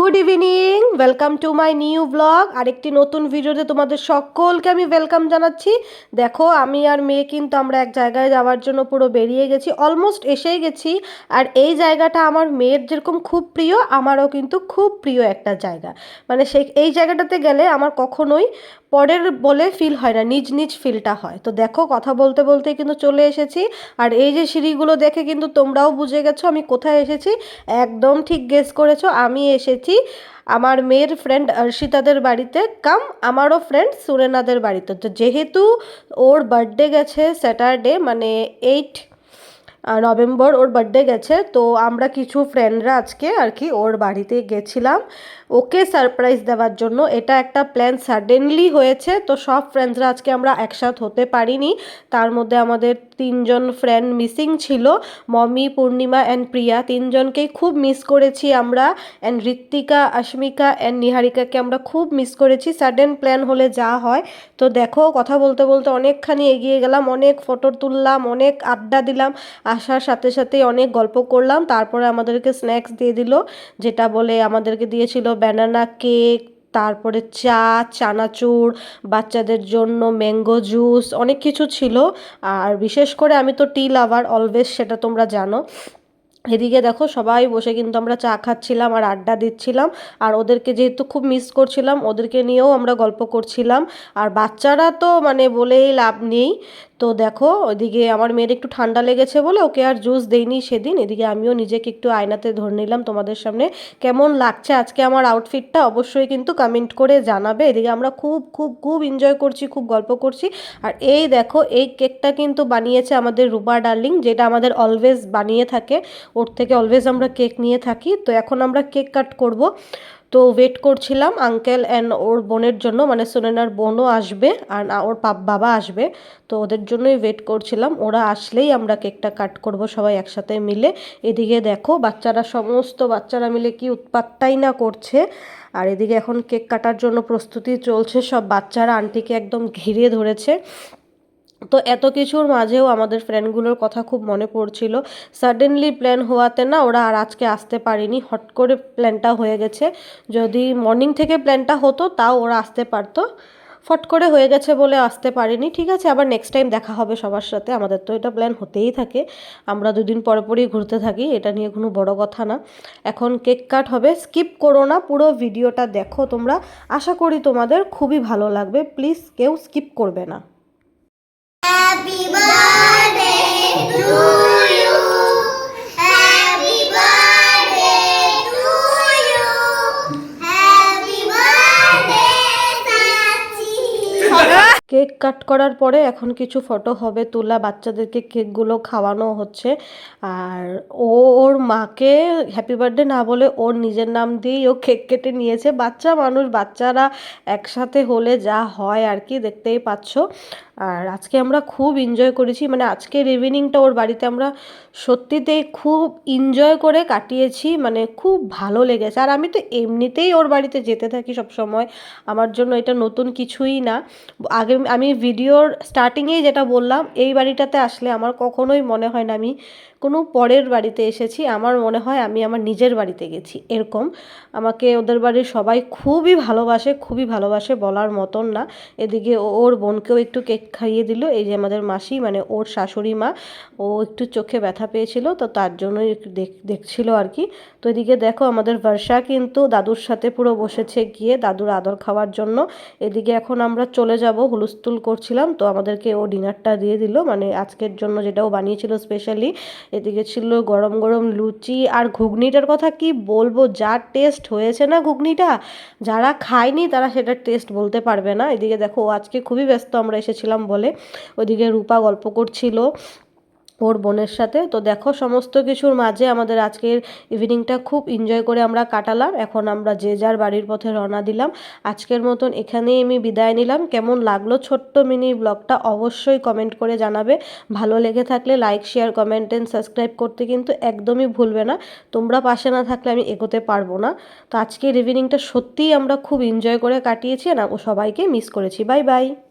Good evening welcome to my new blog আর একটি নতুন ভিডিওতে তোমাদের সকলকে আমি ওয়েলকাম জানাচ্ছি। দেখো, আমি আর মেয়ে কিন্তু আমরা এক জায়গায় যাওয়ার জন্য পুরো বেরিয়ে গেছি অলমোস্ট এসেই গেছি। আর এই জায়গাটা আমার মেয়ের যেরকম খুব প্রিয়, আমারও কিন্তু খুব প্রিয় একটা জায়গা। মানে সেই, এই জায়গাটাতে গেলে আমার কখনোই পরের বলে ফিল হয় না, নিজ নিজ ফিলটা হয়। তো দেখো, কথা বলতে বলতে কিন্তু চলে এসেছি। আর এই যে সিঁড়িগুলো দেখে কিন্তু তোমরাও বুঝে গেছো আমি কোথায় এসেছি। একদম ঠিক গেস করেছ, আমি এসেছি আমার মেয়ের ফ্রেন্ড অর্ষিতাদের বাড়িতে। কাম আমারও ফ্রেন্ড সুরেনাদের বাড়িতে। তো যেহেতু ওর বার্থডে গেছে স্যাটারডে মানে এইট নভেম্বর ওর বার্থডে গেছে, তো আমরা কিছু ফ্রেন্ডরা আজকে আর কি ওর বাড়িতে গেছিলাম। ওকে সারপ্রাইজ দেওয়ার জন্য। এটা একটা প্ল্যান সাডেনলি হয়েছে, তো সব ফ্রেন্ডসরা আজকে আমরা একসাথ হতে পারিনি। তার মধ্যে আমাদের তিনজন ফ্রেন্ড মিসিং ছিল। মমি, পূর্ণিমা অ্যান্ড প্রিয়া তিনজনকেই খুব মিস করেছি আমরা। অ্যান্ড ঋত্বিকা অস্মিকা অ্যান্ড নিহারিকাকে আমরা খুব মিস করেছি। সাডেন প্ল্যান হলে যা হয়। তো দেখো, কথা বলতে বলতে অনেকখানি এগিয়ে গেলাম, অনেক ফটো তুললাম, অনেক আড্ডা দিলাম। আসার সাথে সাথেই অনেক গল্প করলাম। তারপরে আমাদেরকে স্ন্যাক্স দিয়ে দিল, যেটা বলে আমাদেরকে দিয়েছিল ব্যানানা কেক তারপরে চা, চানাচুর, বাচ্চাদের জন্য ম্যাঙ্গো জুস অনেক কিছু ছিল। আর বিশেষ করে আমি তো টি লাভার অলওয়েজ সেটা তোমরা জানো। এদিকে দেখো, সবাই বসে কিন্তু আমরা চা খাচ্ছিলাম আর আড্ডা দিচ্ছিলাম। আর ওদেরকে যেহেতু খুব মিস করছিলাম, ওদেরকে নিয়েও আমরা গল্প করছিলাম। আর বাচ্চারা তো মানে বলেই লাভ নেই। তো দেখো, ওইদিকে আমার মেয়ের একটু ঠান্ডা লেগেছে বলে ওকে আর জুস দেইনি সেদিন। এদিকে আমিও নিজেকে একটু আয়নাতে ধরে নিলাম তোমাদের সামনে। কেমন লাগছে আজকে আমার আউটফিটটা অবশ্যই কিন্তু কমেন্ট করে জানাবে। এদিকে আমরা খুব খুব খুব এনজয় করছি, খুব গল্প করছি। আর এই দেখো, এই কেকটা কিন্তু বানিয়েছে আমাদের রুবা ডার্লিং, যেটা আমাদের অলওয়েজ বানিয়ে থাকে। ওর থেকে অলওয়েজ আমরা কেক নিয়ে থাকি। তো এখন আমরা কেক কাট করব। তো ওয়েট করছিলাম আঙ্কেল অ্যান্ড ওর বোনের জন্য মানে সোনেনার বোনও আসবে আর ওর পাপ বাবা আসবে, তো ওদের জন্যই ওয়েট করছিলাম। ওরা আসলেই আমরা কেকটা কাট করব সবাই একসাথে মিলে। এদিকে দেখো, বাচ্চারা, সমস্ত বাচ্চারা মিলে কি উৎপাতটাই না করছে। আর এদিকে এখন কেক কাটার জন্য প্রস্তুতি চলছে, সব বাচ্চারা আন্টিকে একদম ঘিরে ধরেছে। তো এত কিছুর মাঝেও আমাদের ফ্রেন্ডগুলোর কথা খুব মনে পড়ছিল। সাডেনলি প্ল্যান হওয়াতে না ওরা আর আজকে আসতে পারেনি। হট করে প্ল্যানটা হয়ে গেছে। যদি মর্নিং থেকে প্ল্যানটা হতো, তাও ওরা আসতে পারতো। ফট করে হয়ে গেছে বলে আসতে পারিনি। ঠিক আছে, আবার নেক্সট টাইম দেখা হবে সবার সাথে। আমাদের তো এটা প্ল্যান হতেই থাকে। আমরা দুদিন পরে পরেই ঘুরতে থাকি, এটা নিয়ে কোনো বড় কথা না। এখন কেক কাট হবে। স্কিপ করো না, পুরো ভিডিওটা দেখো তোমরা। আশা করি তোমাদের খুবই ভালো লাগবে। প্লিজ কেউ স্কিপ করবে না। কেক কাট করার পরে এখন কিছু ফটো হবে তোলা। বাচ্চাদেরকে কেকগুলো খাওয়ানো হচ্ছে। আর ও, ওর মাকে হ্যাপি বার্থডে না বলে ওর নিজের নাম দিয়েই ও কেক কেটে নিয়েছে। বাচ্চা মানুষ, বাচ্চারা একসাথে হলে যা হয় আর কি, দেখতেই পাচ্ছ। আর আজকে আমরা খুব এনজয় করেছি। মানে আজকের ইভিনিংটা ওর বাড়িতে আমরা সত্যিতেই খুব এনজয় করে কাটিয়েছি। মানে খুব ভালো লেগেছে। আর আমি তো এমনিতেই ওর বাড়িতে যেতে থাকি সব সময় আমার জন্য এটা নতুন কিছুই না। আগে আমি ভিডিওর স্টার্টিংয়েই যেটা বললাম, এই বাড়িটাতে আসলে আমার কখনোই মনে হয় না আমি কোনো পরের বাড়িতে এসেছি। আমার মনে হয় আমি আমার নিজের বাড়িতে গেছি। এরকম। আমাকে ওদের বাড়ির সবাই খুবই ভালোবাসে খুবই ভালোবাসে বলার মতন না। এদিকে ওর বোনকেও একটু কেক খাইয়ে দিল। এই যে আমাদের মাসি মানে ওর শাশুড়ি মা, ও একটু চোখে ব্যথা পেয়েছিল, তো তার জন্যই একটু দেখ, দেখছিল আর কি। তো এদিকে দেখো আমাদের বর্ষা কিন্তু দাদুর সাথে পুরো বসেছে গিয়ে দাদুর আদর খাওয়ার জন্য। এদিকে এখন আমরা চলে যাব হুলস্থুল করছিলাম, তো আমাদেরকে ও ডিনারটা দিয়ে দিল। মানে আজকের জন্য যেটা ও বানিয়েছিল স্পেশালি এদিকে ছিল গরম গরম লুচি আর ঘুগনিটার কথা কি বলব? যা টেস্ট হয়েছে না ঘুগনিটা, যারা খায়নি তারা সেটার টেস্ট বলতে পারবে না। এদিকে দেখো আজকে খুবই ব্যস্ত, আমরা এসেছিলাম বলে। ওদিকে রূপা গল্প করছিল ওর বোনের সাথে। তো দেখো সমস্ত কিছুর মাঝে আমাদের আজকের ইভিনিংটা খুব এনজয় করে আমরা কাটালাম। এখন আমরা যে যার বাড়ির পথে রওনা দিলাম। আজকের মতন এখানেই আমি বিদায় নিলাম। কেমন লাগল ছোট্ট মিনি ব্লগটা অবশ্যই কমেন্ট করে জানাবে। ভালো লেগে থাকলে like share comment and subscribe করতে কিন্তু একদমই ভুলবে না। তোমরা পাশে না থাকলে আমি এগোতে পারব না। তো আজকের ইভিনিংটা সত্যিই আমরা খুব এনজয় করে কাটিয়েছি। আর সবাইকে মিস করেছি। Bye bye